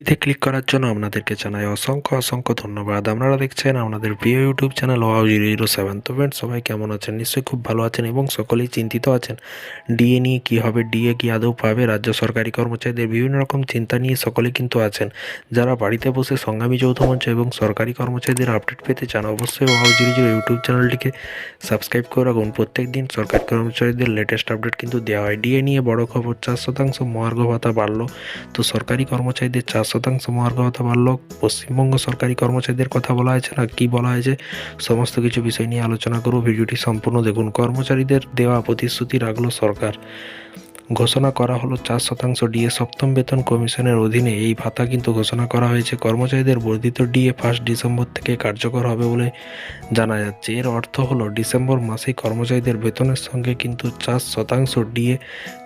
এতে ক্লিক করার জন্য আপনাদেরকে জানাই অসংখ্য অসংখ্য ধন্যবাদ। আপনারা দেখছেন আপনাদের প্রিয় YouTube channel wow zero zero seven তো ফ্রেন্ড সবাই কেমন আছেন? নিশ্চয়ই খুব ভালো আছেন এবং সকলেই চিন্তিত আছেন। ডিএ নিয়ে কী হবে? ডিএ কি আদৌ পাবে? রাজ্য সরকারি কর্মচারীদের বিভিন্ন রকম চিন্তা নিয়ে সকলে কিন্তু আছেন। যারা বাড়িতে বসে সংগ্রামী যৌথ মঞ্চ এবং সরকারি কর্মচারীদের আপডেট পেতে চান, অবশ্যই ওয়াও জিরো জিরো ইউটিউব চ্যানেলটিকে সাবস্ক্রাইব করে রাখুন। প্রত্যেক দিন সরকারি কর্মচারীদের লেটেস্ট আপডেট কিন্তু দেওয়া হয়। ডিএ নিয়ে বড় খবর, চার শতাংশ মহার্ঘ ভাতা বাড়লো। তো সরকারি কর্মচারীদের চার শতাংশ মহার্ঘ কথা বাড়লো পশ্চিমবঙ্গ সরকারি কর্মচারীদের কথা বলা হয়েছে না, কি বলা হয়েছে, সমস্ত কিছু বিষয় নিয়ে আলোচনা করব। ভিডিওটি সম্পূর্ণ দেখুন। কর্মচারীদের দেওয়া প্রতিশ্রুতি রাখল সরকার। ঘোষণা করা হলো চার শতাংশ ডিএ সপ্তম বেতন কমিশনের অধীনে এই ভাতা কিন্তু ঘোষণা করা হয়েছে। কর্মচারীদের বর্ধিত ডিএ ফার্স্ট ডিসেম্বর থেকে কার্যকর হবে বলে জানা যাচ্ছে। এর অর্থ হলো ডিসেম্বর মাসেই কর্মচারীদের বেতনের সঙ্গে কিন্তু চার শতাংশ ডিএ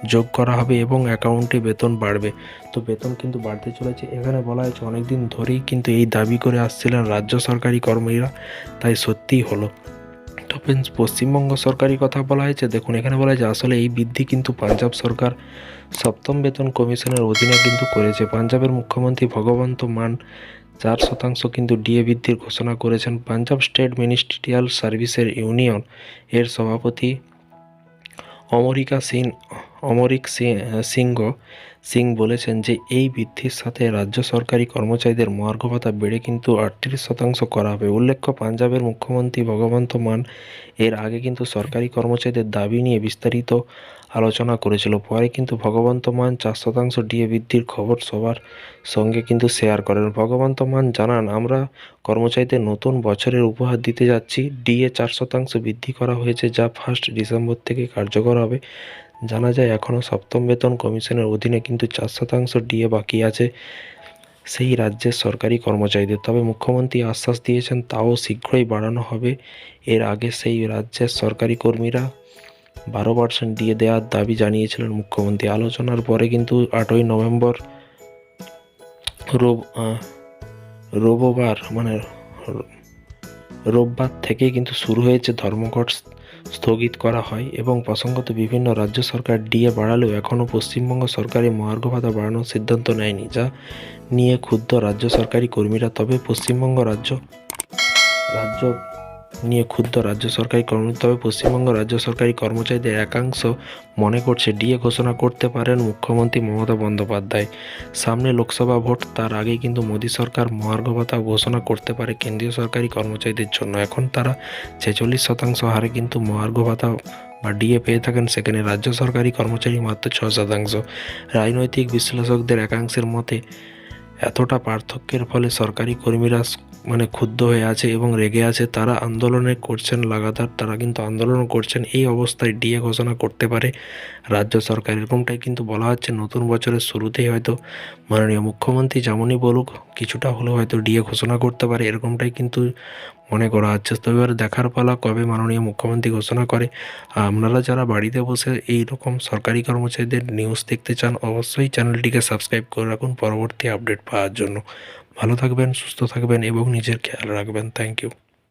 যোগ করা হবে এবং অ্যাকাউন্টে বেতন বাড়বে। তো বেতন কিন্তু বাড়তে চলেছে। এখানে বলা হয়েছে অনেকদিন ধরেই কিন্তু এই দাবি করে আসছিলেন রাজ্য সরকারি কর্মীরা, তাই সত্যিই হলো। ফ্রেন্ডস পশ্চিমবঙ্গ সরকারি কথা বলা হয়েছে। দেখুন, এখানে বলা হয়েছে, আসলে এই বৃদ্ধি কিন্তু পাঞ্জাব সরকার সপ্তম বেতন কমিশনের অধীনে কিন্তু করেছে। পাঞ্জাবের মুখ্যমন্ত্রী ভগবন্ত মান চার শতাংশ কিন্তু ডিএ বৃদ্ধির ঘোষণা করেছেন। পাঞ্জাব স্টেট মিনিস্ট্রিয়াল সার্ভিসের ইউনিয়ন এর সভাপতি অমরিকা সিং অমরিক সিংহ, সিং বলেছেন যে এই বৃদ্ধির সাথে রাজ্য সরকারি কর্মচারীদের মহার্ঘ ভাতা বেড়ে কিন্তু আটত্রিশ শতাংশ করা হবে। উল্লেখ্য, পাঞ্জাবের মুখ্যমন্ত্রী ভগবন্ত মান এর আগে কিন্তু সরকারি কর্মচারীদের দাবি নিয়ে বিস্তারিত আলোচনা করেছিল। পরে কিন্তু ভগবন্ত মান চার শতাংশ ডিএ বৃদ্ধির খবর সবার সঙ্গে কিন্তু শেয়ার করেন। ভগবন্ত মান জানান, আমরা কর্মচারীদের নতুন বছরের উপহার দিতে যাচ্ছি। ডিএ চার শতাংশ বৃদ্ধি করা হয়েছে যা ফার্স্ট ডিসেম্বর থেকে কার্যকর হবে। জানা যায় এখনও সপ্তম বেতন কমিশনের অধীনে কিন্তু চার শতাংশ ডিএ বাকি আছে সেই রাজ্যের সরকারি কর্মচারীদের। তবে মুখ্যমন্ত্রী আশ্বাস দিয়েছেন তাও শীঘ্রই বাড়ানো হবে। এর আগে সেই রাজ্যের সরকারি কর্মীরা বারো পার্সেন্ট দিয়ে দেওয়ার দাবি জানিয়েছিলেন মুখ্যমন্ত্রী। আলোচনার পরে কিন্তু আটই নভেম্বর রোব রোববার মানে রোববার থেকেই কিন্তু শুরু হয়েছে ধর্মঘট স্থগিত করা হয় এবং প্রসঙ্গত বিভিন্ন রাজ্য সরকার ডিএ বাড়ালেও এখনও পশ্চিমবঙ্গ সরকারি মহার্ঘ ভাতা বাড়ানোর সিদ্ধান্ত নেয়নি, যা নিয়ে ক্ষুব্ধ রাজ্য সরকারি কর্মীরা। তবে পশ্চিমবঙ্গ রাজ্য রাজ্য নিয়ে ক্ষুব্ধ রাজ্য সরকারি কর্মী। তবে পশ্চিমবঙ্গ রাজ্য সরকারি কর্মচারীদের একাংশ মনে করছে ডিএ ঘোষণা করতে পারেন মুখ্যমন্ত্রী মমতা বন্দ্যোপাধ্যায়। সামনে লোকসভা ভোট, তার আগেই কিন্তু মোদী সরকার মহার্ঘ ভাতা ঘোষণা করতে পারে কেন্দ্রীয় সরকারি কর্মচারীদের জন্য। এখন তারা ছেচল্লিশ শতাংশ হারে কিন্তু মহার্ঘ ভাতা বা ডিএ পেয়ে থাকেন, সেখানে রাজ্য সরকারি কর্মচারী মাত্র ছ শতাংশ। রাজনৈতিক বিশ্লেষকদের একাংশের মতে এতটা পার্থক্যের ফলে সরকারি কর্মীরা মানে ক্ষুব্ধ হয়ে আছে এবং রেগে আছে। তারা আন্দোলনে করছেন, লাগাতার তারা কিন্তু আন্দোলন করছেন। এই অবস্থায় ডিএ ঘোষণা করতে পারে রাজ্য সরকার। এরকমটাই কিন্তু বলা হচ্ছে নতুন বছরের শুরুতেই হয়তো মাননীয় মুখ্যমন্ত্রী যেমনই বলুক, কিছুটা হলেও হয়তো ডিএ ঘোষণা করতে পারে। এরকমটাই কিন্তু মনে করা হচ্ছে তো দেখার পালা কবে মাননীয় মুখ্যমন্ত্রী ঘোষণা করে আপনারা যারা বাড়িতে বসে এই রকম সরকারি কর্মচারীদের নিউজ দেখতে চান, অবশ্যই চ্যানেলটিকে সাবস্ক্রাইব করে রাখুন পরবর্তী আপডেট পাওয়ার জন্য। ভালো থাকবেন, সুস্থ থাকবেন এবং নিজের খেয়াল রাখবেন। Thank you